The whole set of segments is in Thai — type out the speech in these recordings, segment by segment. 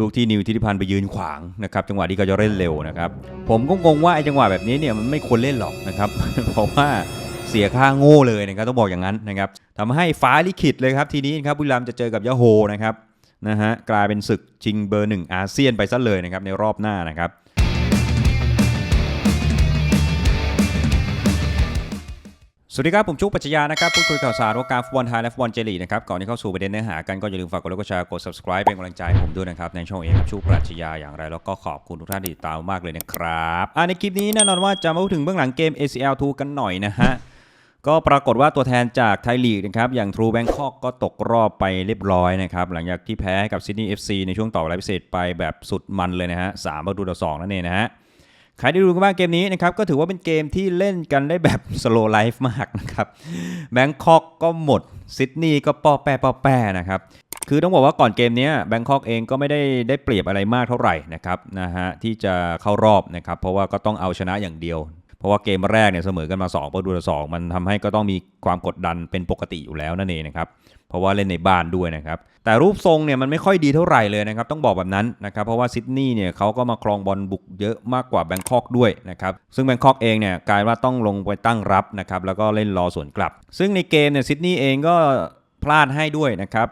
ลูกที่นิวทิติพันธ์ไปยืนขวางนะครับจังหวะที่เขาจะเล่นเร็วนะครับผมก็งงว่าไอ้จังหวะแบบนี้เนี่ยมันไม่ควรเล่นหรอกนะครับเพราะว่าเสียค่าโง่เลยนะครับต้องบอกอย่างนั้นนะครับทำให้ฟ้าลิขิตเลยครับทีนี้ครับบุรีรัมจะเจอกับยะโฮนะครับนะฮะกลายเป็นศึกชิงเบอร์หนึ่งอาเซียนไปซะเลยนะครับในรอบหน้านะครับ สวัสดีครับ ผมชุกปัจจยานะครับ พูดคุยข่าวสารวงการฟุตบอลไทยและฟุตบอลเจลีนะครับ ก่อนที่เข้าสู่ประเด็นเนื้อหากันก็อย่าลืมฝากกดไลค์กดแชร์กด subscribe เป็นกำลังใจผมด้วยนะครับ ในช่องเองครับชุกปรัชญาอย่างไร แล้วก็ขอบคุณทุกท่านที่ติดตามมากเลยนะครับอ่าในคลิปนี้แน่นอนว่าจะมาพูดถึงเบื้องหลังเกม ACL 2 กันหน่อยนะฮะ ก็ปรากฏว่าตัวแทนจากไทยลีกนะครับอย่าง True Bangkok ก็ตกรอบไปเรียบร้อยนะครับหลังจากที่แพ้กับ Sydney FC ในช่วงต่อเวลาพิเศษไปแบบสุดมันเลยนะฮะสามประตูต่อสองนั่นเองนะฮะ ใครได้ดูกันบ้างเกมนี้นะครับก็ถือว่าเป็นเกมที่เล่นกันได้แบบสโลไลฟ์มากนะครับแบงคอกก็หมดซิดนีย์ก็ป้อแป้ป้อแป้นะครับคือต้องบอกว่าก่อนเกมนี้แบงคอกเองก็ไม่ได้ได้เปรียบอะไรมากเท่าไหร่นะครับนะฮะที่จะเข้ารอบนะครับเพราะว่าก็ต้องเอาชนะอย่างเดียว เพราะว่าเกมแรกเนี่ยเสมอกันมา2ประตูต่อสองมันทำให้ก็ต้องมีความกดดันเป็นปกติอยู่แล้วนั่นเองนะครับ เพราะว่าเล่นในบ้านด้วยนะครับ แต่รูปทรงเนี่ยมันไม่ค่อยดีเท่าไหร่เลยนะครับ ต้องบอกแบบนั้นนะครับ เพราะว่าซิดนีย์เนี่ยเขาก็มาครองบอลบุกเยอะมากกว่าแบงคอกด้วยนะครับ ซึ่งแบงคอกเองเนี่ยกลายว่าต้องลงไปตั้งรับนะครับ แล้วก็เล่นรอสวนกลับ ซึ่งในเกมเนี่ยซิดนีย์เองก็พลาดให้ด้วยนะครับ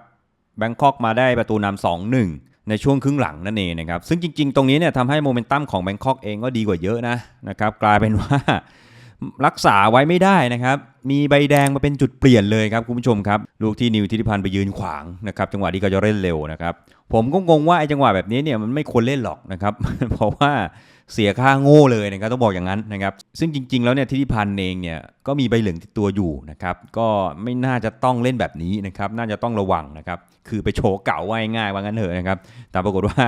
แบงคอกมาได้ประตูนำ2-1ในช่วงครึ่งหลังนั่นเองนะครับ ซึ่งจริง ๆ ตรงนี้เนี่ยทำให้โมเมนตัมของแบงคอกเองก็ดีกว่าเยอะนะนะครับ กลายเป็นว่ารักษาไว้ไม่ได้นะครับ มีใบแดงมาเป็นจุดเปลี่ยนเลยครับคุณผู้ชมครับ ลูกที่นิวทิติพันธ์ไปยืนขวางนะครับจังหวะที่เขาจะเล่นเร็วนะครับ ผมก็งงว่าไอ้จังหวะแบบนี้เนี่ยมันไม่ควรเล่นหรอกนะครับ เพราะว่าเสียค่าโง่เลยนะครับต้องบอกอย่างนั้นนะครับ ซึ่งจริง ๆ แล้วเนี่ยทิติพันธ์เองเนี่ยก็มีใบเหลืองติดตัวอยู่นะครับ ก็ไม่น่าจะต้องเล่นแบบนี้นะครับ น่าจะต้องระวังนะครับ คือไปโชว์เก่าว่าง่ายว่างั้นเถอะนะครับ แต่ปรากฏว่า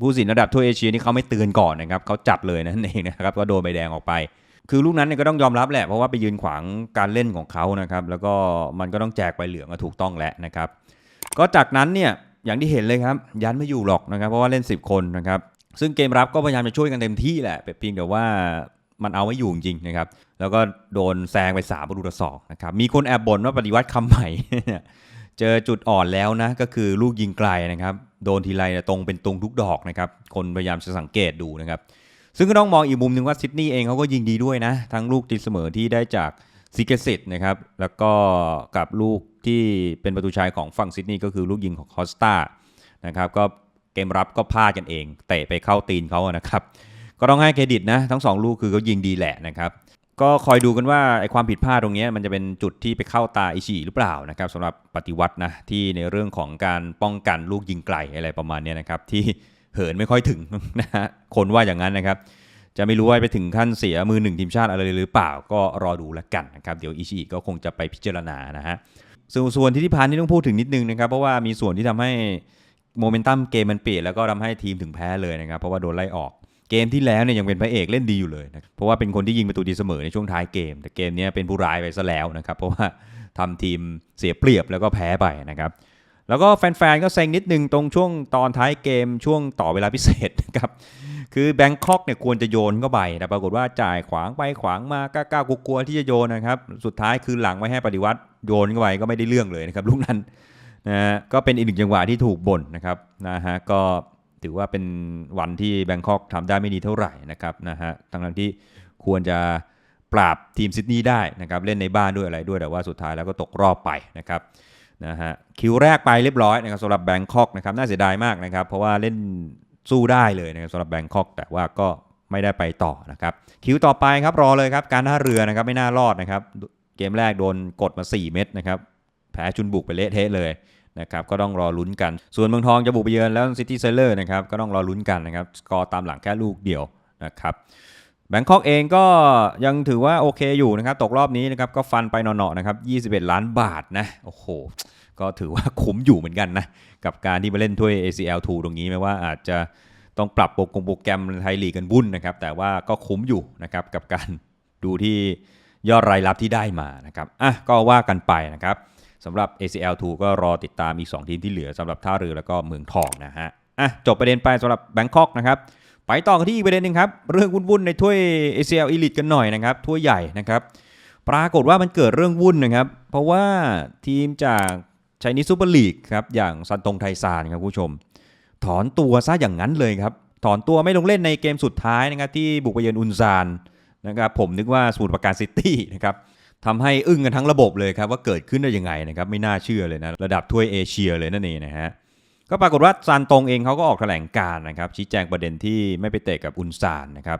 ผู้สินระดับทั่วเอเชียนี่เขาไม่เตือนก่อนนะครับเขาจัดเลยนั่นเองนะครับ ก็โดนใบแดงออกไป คือลูกนั้นเนี่ยก็ต้องยอมรับแหละ เพราะว่าไปยืนขวางการเล่นของเขานะครับ แล้วก็มันก็ต้องแจกใบเหลืองก็ถูกต้องแหละนะครับ ก็จากนั้นเนี่ยอย่างที่เห็นเลยครับ ยันไม่อยู่หรอกนะครับ เพราะว่าเล่น 10 คนนะครับ ซึ่งเกมรับก็พยายามจะช่วยกันเต็มที่แหละเพียงแต่ว่ามันเอาไม่อยู่จริงนะครับ แล้วก็โดนแซงไป3ประตูต่อสองนะครับ มีคนแอบบ่นว่าปฏิวัติคำใหม่ เจอจุดอ่อนแล้วนะ ก็คือลูกยิงไกลนะครับ โดนทีไรตรงเป็นตรงทุกดอกนะครับ คนพยายามจะสังเกตดูนะครับ ซึ่งก็ต้องมองอีกมุมหนึ่งว่าซิดนีย์เองเขาก็ยิงดีด้วยนะ ทั้งลูกตีเสมอที่ได้จากซิกเกซิตนะครับ แล้วก็กับลูกที่เป็นประตูชัยของฝั่งซิดนีย์ก็คือลูกยิงของคอสตานะครับก็เกมรับก็พลาดกันเองเตะไปเข้าตีนเขานะครับ ก็ต้องให้เครดิตนะ ทั้งสองลูกคือเขายิงดีแหละนะครับก็คอยดูกันว่าไอความผิดพลาดตรงนี้มันจะเป็นจุดที่ไปเข้าตาอิชิหรือเปล่านะครับสำหรับปฏิวัตินะที่ในเรื่องของการป้องกันลูกยิงไกลอะไรประมาณนี้นะครับที่ เหินไม่ค่อยถึงนะฮะคนว่าอย่างนั้นนะครับ จะไม่รู้ว่าไปถึงขั้นเสียมือหนึ่งทีมชาติอะไรหรือเปล่าก็รอดูแล้วกันนะครับ เดี๋ยวอิชิก็คงจะไปพิจารณานะฮะส่วนส่วนที่ที่พานที่ต้องพูดถึงนิดนึงนะครับเพราะว่ามีส่วนที่ทำให้โมเมนตัมเกมมันเปลี่ยนแล้วก็ทำให้ทีมถึงแพ้เลยนะครับเพราะว่าโดนไล่ออกเกมที่แล้วเนี่ยยังเป็นพระเอกเล่นดีอยู่เลยนะเพราะว่าเป็นคนที่ยิงประตูดีเสมอในช่วงท้ายเกม แต่เกมนี้เป็นผู้ร้ายไปซะแล้วนะครับเพราะว่าทำทีมเสียเปรียบแล้วก็แพ้ไปนะครับ แล้วก็แฟนๆ ก็เซ็งนิดนึงตรงช่วงตอนท้ายเกมช่วงต่อเวลาพิเศษนะครับ คือแบงคอกเนี่ยควรจะโยนเข้าไปแต่ปรากฏว่าจ่ายขวางไปขวางมากล้าๆกลัวๆที่จะโยนนะครับ สุดท้ายคือหลังไว้ให้ปฏิวัติโยนเข้าไปก็ไม่ได้เรื่องเลยนะครับลูกนั้นนะฮะก็เป็นอีกหนึ่งจังหวะที่ถูกบ่นนะครับนะฮะก็ถือว่าเป็นวันที่แบงคอกทำได้ไม่ดีเท่าไหร่นะครับนะฮะทั้งที่ควรจะปราบทีมซิดนีย์ได้นะครับเล่นในบ้านด้วยอะไรด้วยแต่ว่าสุดท้ายแล้วก็ตกรอบไปนะครับ นะฮะคิวแรกไปเรียบร้อยนะครับสำหรับแบงคอกนะครับน่าเสียดายมากนะครับ เพราะว่าเล่นสู้ได้เลยนะครับสำหรับแบงคอกแต่ว่าก็ไม่ได้ไปต่อนะครับ คิวต่อไปครับรอเลยครับการท่าเรือนะครับไม่น่ารอดนะครับ เกมแรกโดนกดมา 4 เม็ดนะครับแพ้ชุนบุกไปเละเทะเลยนะครับก็ต้องรอลุ้นกัน ส่วนเมืองทองจะบุกไปเยือนแล้วซิตี้เซเลอร์นะครับก็ต้องรอลุ้นกันนะครับสกอร์ตามหลังแค่ลูกเดียวนะครับ แบงคอกเองก็ยังถือว่าโอเคอยู่นะครับ ตกรอบนี้นะครับก็ฟันไปหนอๆนะครับ 21 ล้านบาทนะ โอ้โห ก็ถือว่าคุ้มอยู่เหมือนกันนะ กับการที่มาเล่นถ้วย ACL 2 ตรงนี้แม้ว่าอาจจะต้องปรับโปรโปรแกรมไทยลีกกันวุ่นนะครับ แต่ว่าก็คุ้มอยู่นะครับกับการดูที่ยอดรายรับที่ได้มานะครับอะก็ว่ากันไปนะครับสำหรับ ACL 2 ก็รอติดตามอีก 2 ทีมที่เหลือสำหรับท่าเรือแล้วก็เมืองทองนะฮะอะจบประเด็นไปสำหรับแบงคอกนะครับ ไปต่อกันที่อีกประเด็นหนึ่งครับ เรื่องวุ่นๆในถ้วย ACL Elite กันหน่อยนะครับถ้วยใหญ่นะครับ ปรากฏว่ามันเกิดเรื่องวุ่นนะครับ เพราะว่าทีมจากช i นิซูเปอร์ลีกครับอย่างซันตงไทซานครับคุณผู้ชม ถอนตัวซะอย่างนั้นเลยครับ ถอนตัวไม่ลงเล่นในเกมสุดท้ายนะครับที่บุกไปเยือนอุนซานนะครับผมนึกว่าสมุทรปราการซิตี้นะครับทำให้อึ้งกันทั้งระบบเลยครับว่าเกิดขึ้นได้ยังไงนะครับไม่น่าเชื่อเลยนะระดับถ้วยเอเชียเลยนั่นเองนะฮะ ก็ปรากฏว่าซานตงเองเขาก็ออกแถลงการนะครับ ชี้แจงประเด็นที่ไม่ไปเตะกับอุนซานนะครับ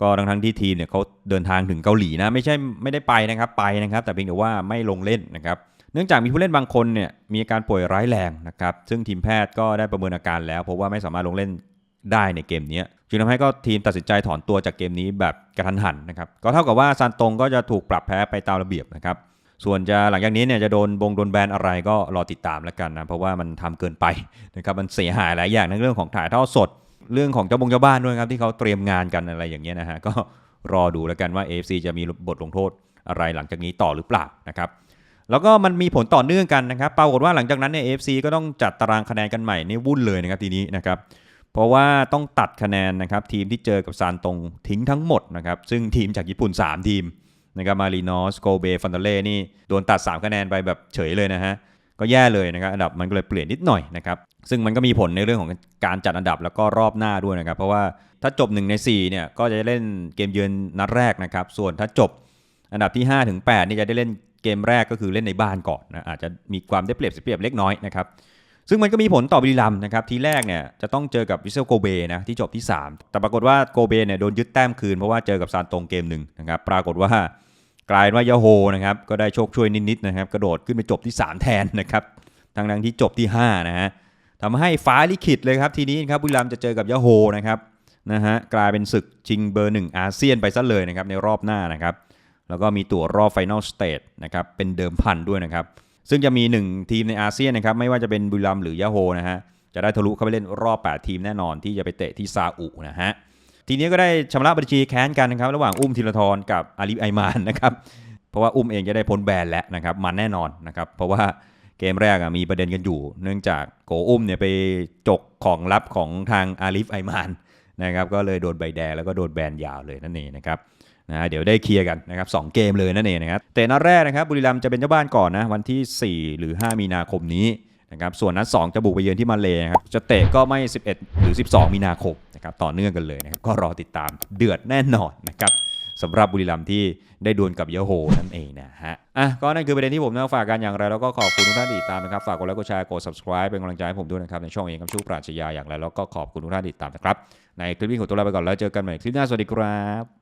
ก็ทั้งทั้งที่ทีมเนี่ยเขาเดินทางถึงเกาหลีนะไม่ใช่ไม่ได้ไปนะครับไปนะครับ แต่เพียงแต่ว่าไม่ลงเล่นนะครับ เนื่องจากมีผู้เล่นบางคนเนี่ยมีอาการป่วยร้ายแรงนะครับ ซึ่งทีมแพทย์ก็ได้ประเมินอาการแล้วเพราะว่าไม่สามารถลงเล่นได้ในเกมนี้จึงทำให้ก็ทีมตัดสินใจถอนตัวจากเกมนี้แบบกระทันหันนะครับก็เท่ากับว่าซานตงก็จะถูกปรับแพ้ไปตามระเบียบนะครับ ส่วนจะหลังจากนี้เนี่ยจะโดนบงโดนแบนอะไรก็รอติดตามแล้วกันนะ เพราะว่ามันทำเกินไปนะครับมันเสียหายหลายอย่างในเรื่องของถ่ายทอดสด เรื่องของเจ้าบงเจ้าบ้านด้วยครับที่เขาเตรียมงานกันอะไรอย่างเงี้ยนะฮะก็รอดูแล้วกันว่า AFC จะมีบทลงโทษอะไรหลังจากนี้ต่อหรือเปล่านะครับแล้วก็มันมีผลต่อเนื่องกันนะครับปรากฏว่าหลังจากนั้นเนี่ย AFC ก็ต้องจัดตารางคะแนนกันใหม่นี่วุ่นเลยนะครับทีนี้นะครับเพราะว่าต้องตัดคะแนนนะครับทีมที่เจอกับซานตงทิ้งทั้งหมดนะครับซึ่งทีมจากญี่ปุ่น 3 ทีม นะครับมารีนอสโกเบฟันเดเล่นี่โดนตัด 3 คะแนนไปแบบเฉยเลยนะฮะ ก็แย่เลยนะครับอันดับมันก็เลยเปลี่ยนนิดหน่อยนะครับ ซึ่งมันก็มีผลในเรื่องของการจัดอันดับแล้วก็รอบหน้าด้วยนะครับ เพราะว่าถ้าจบ1ใน4เนี่ยก็จะเล่นเกมเยือนนัดแรกนะครับ ส่วนถ้าจบอันดับที่5ถึง8นี่จะได้เล่นเกมแรกก็คือเล่นในบ้านก่อนนะอาจจะมีความได้เปรียบเสียเปรียบเล็กน้อยนะครับซึ่งมันก็มีผลต่อบุรีรัมย์นะครับทีแรกเนี่ยจะต้องเจอกับวิเซลโกเบนะที่จบที่ 3 แต่ปรากฏว่าโกเบเนี่ยโดนยึดแต้มคืนเพราะว่าเจอกับซานตงเกมหนึ่งนะครับปรากฏว่า กลายว่ายาโฮนะครับก็ได้โชคช่วยนิดๆนะครับกระโดดขึ้นไปจบที่ 3 แทนนะครับทั้งนั้นที่จบที่ 5 นะฮะทำให้ฟ้าลิขิตเลยครับทีนี้ครับบุรีรัมจะเจอกับยาโฮนะครับนะฮะกลายเป็นศึกชิงเบอร์ 1 อาเซียนไปซะเลยนะครับในรอบหน้านะครับแล้วก็มีตั๋วรอบไฟนอลสเตจนะครับเป็นเดิมพันด้วยนะครับซึ่งจะมี 1 ทีมในอาเซียนนะครับไม่ว่าจะเป็นบุรีรัมหรือยาโฮนะฮะจะได้ทะลุเข้าไปเล่นรอบ 8 ทีมแน่นอนที่จะไปเตะที่ซาอุนะฮะ ทีนี้ก็ได้ชำระบัญชีแค้นกันนะครับ ระหว่างอุ้มธีรทรกับอาลีฟไอมานนะครับ เพราะว่าอุ้มเองจะได้พ้นแบนแล้วนะครับ มันแน่นอนนะครับ เพราะว่าเกมแรกอะมีประเด็นกันอยู่ เนื่องจากโกอุ้มเนี่ยไปจกของลับของทางอาลีฟไอมานนะครับ ก็เลยโดนใบแดงแล้วก็โดนแบนยาวเลยนั่นเองนะครับนะเดี๋ยวได้เคลียร์กันนะครับสองเกมเลยนั่นเองนะครับแต่นัดแรกนะครับบุรีรัมย์จะเป็นเจ้าบ้านก่อนนะวันที่ 4 หรือ 5 มีนาคมนี้นะครับส่วนนัด2จะบุกไปเยือนที่มาเลนะครับจะเตะก็ไม่ 11 หรือ 12 มีนาคม นะครับต่อเนื่องกันเลยนะครับก็รอติดตามเดือดแน่นอนนะครับสำหรับบุรีรัมย์ที่ได้ดวลกับเยโฮนั่นเองนะฮะ อะ ก็นั่นคือประเด็นที่ผมนำฝากกันอย่างไร แล้วก็ขอบคุณทุกท่านที่ติดตามนะครับ ฝากกดไลค์ กดแชร์ กด subscribe เป็นกำลังใจให้ผมด้วยนะครับ ในช่องเองกับชูปราชญาอย่างไร แล้วก็ขอบคุณทุกท่านที่ติดตามนะครับ ในคลิปนี้ขอตัวลาไปก่อนแล้วเจอกันใหม่คลิปหน้า สวัสดีครับ